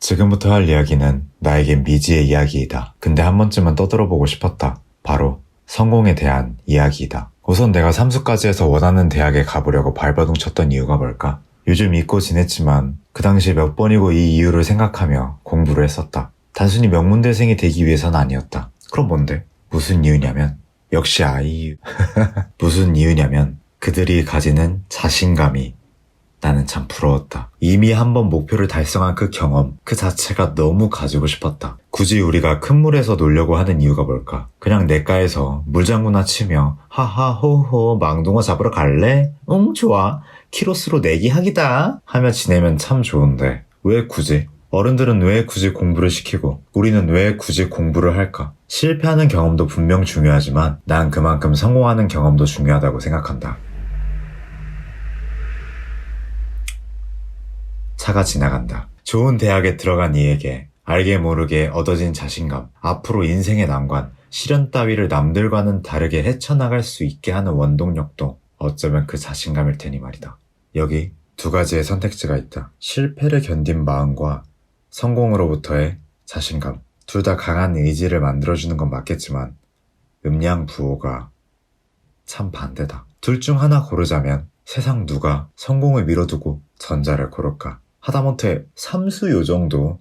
지금부터 할 이야기는 나에겐 미지의 이야기이다. 근데 한 번쯤은 떠들어보고 싶었다. 바로 성공에 대한 이야기이다. 우선 내가 삼수까지 해서 원하는 대학에 가보려고 발버둥 쳤던 이유가 뭘까? 요즘 잊고 지냈지만 그 당시 몇 번이고 이 이유를 생각하며 공부를 했었다. 단순히 명문대생이 되기 위해서는 아니었다. 그럼 뭔데? 무슨 이유냐면 역시 아이유. 무슨 이유냐면 그들이 가지는 자신감이 나는 참 부러웠다. 이미 한 번 목표를 달성한 그 경험, 그 자체가 너무 가지고 싶었다. 굳이 우리가 큰 물에서 놀려고 하는 이유가 뭘까? 그냥 냇가에서 물장구나 치며 하하 호호 망둥어 잡으러 갈래? 응 좋아. 키로수로 내기 하기다. 하며 지내면 참 좋은데 왜 굳이? 어른들은 왜 굳이 공부를 시키고 우리는 왜 굳이 공부를 할까? 실패하는 경험도 분명 중요하지만 난 그만큼 성공하는 경험도 중요하다고 생각한다. 차가 지나간다. 좋은 대학에 들어간 이에게 알게 모르게 얻어진 자신감, 앞으로 인생의 난관, 시련 따위를 남들과는 다르게 헤쳐나갈 수 있게 하는 원동력도 어쩌면 그 자신감일 테니 말이다. 여기 두 가지의 선택지가 있다. 실패를 견딘 마음과 성공으로부터의 자신감. 둘 다 강한 의지를 만들어주는 건 맞겠지만 음양 부호가 참 반대다. 둘 중 하나 고르자면 세상 누가 성공을 미뤄두고 전자를 고를까? 하다못해 삼수 요 정도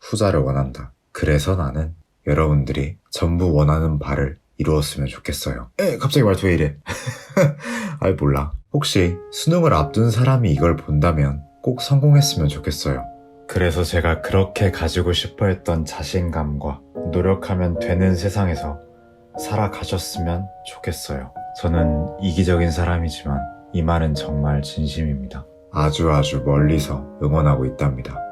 후자를 원한다. 그래서 나는 여러분들이 전부 원하는 바를 이루었으면 좋겠어요. 에, 갑자기 말투 왜 이래? 아이, 몰라. 혹시 수능을 앞둔 사람이 이걸 본다면 꼭 성공했으면 좋겠어요. 그래서 제가 그렇게 가지고 싶어 했던 자신감과 노력하면 되는 세상에서 살아가셨으면 좋겠어요. 저는 이기적인 사람이지만 이 말은 정말 진심입니다. 아주 아주 멀리서 응원하고 있답니다.